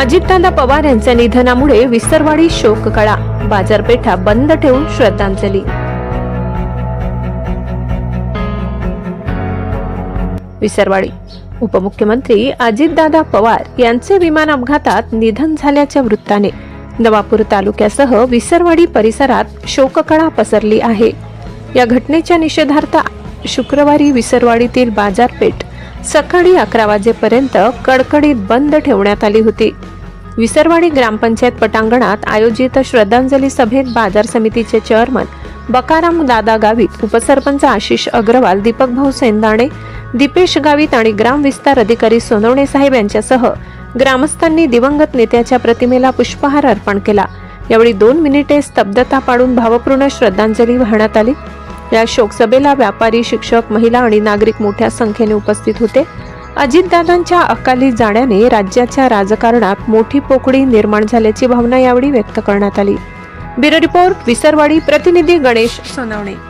अजितदादा पवार यांच्या निधनामुळे विसरवाडी शोककळा. बाजारपेठा बंद ठेवून श्रद्धांजली. विसरवाडी. उपमुख्यमंत्री अजितदादा पवार यांचे विमान अपघातात निधन झाल्याच्या वृत्ताने. नवापूर तालुक्यासह विसरवाडी परिसरात शोककळा पसरली आहे. या घटनेच्या निषेधार्थ शुक्रवारी विसरवाडीतील बाजारपेठ सकाळी अकरा वाजेपर्यंत कडकडीत बंद ठेवण्यात आली होती. विसरवाडी ग्रामपंचायत पटांगणात आयोजित श्रद्धांजली सभेत बाजार समितीचे चेअरमन बकाराम दादा गावित उपसरपंच आशिष अग्रवाल दीपक भाऊ सेंदाणे दीपेश गावित आणि ग्राम विस्तार अधिकारी सोनवणे साहेब यांच्यासह ग्रामस्थांनी दिवंगत नेत्याच्या प्रतिमेला पुष्पहार अर्पण केला. यावेळी दोन मिनिटे स्तब्धता पाडून भावपूर्ण श्रद्धांजली वाहण्यात आली. या शोकसभेला व्यापारी शिक्षक महिला आणि नागरिक मोठ्या संख्येने उपस्थित होते. अजितदादांच्या अकाली जाण्याने राज्याच्या राजकारणात मोठी पोकळी निर्माण झाल्याची भावना यावेळी व्यक्त करण्यात आली. ब्युरो रिपोर्ट विसरवाडी प्रतिनिधी गणेश सोनवणे.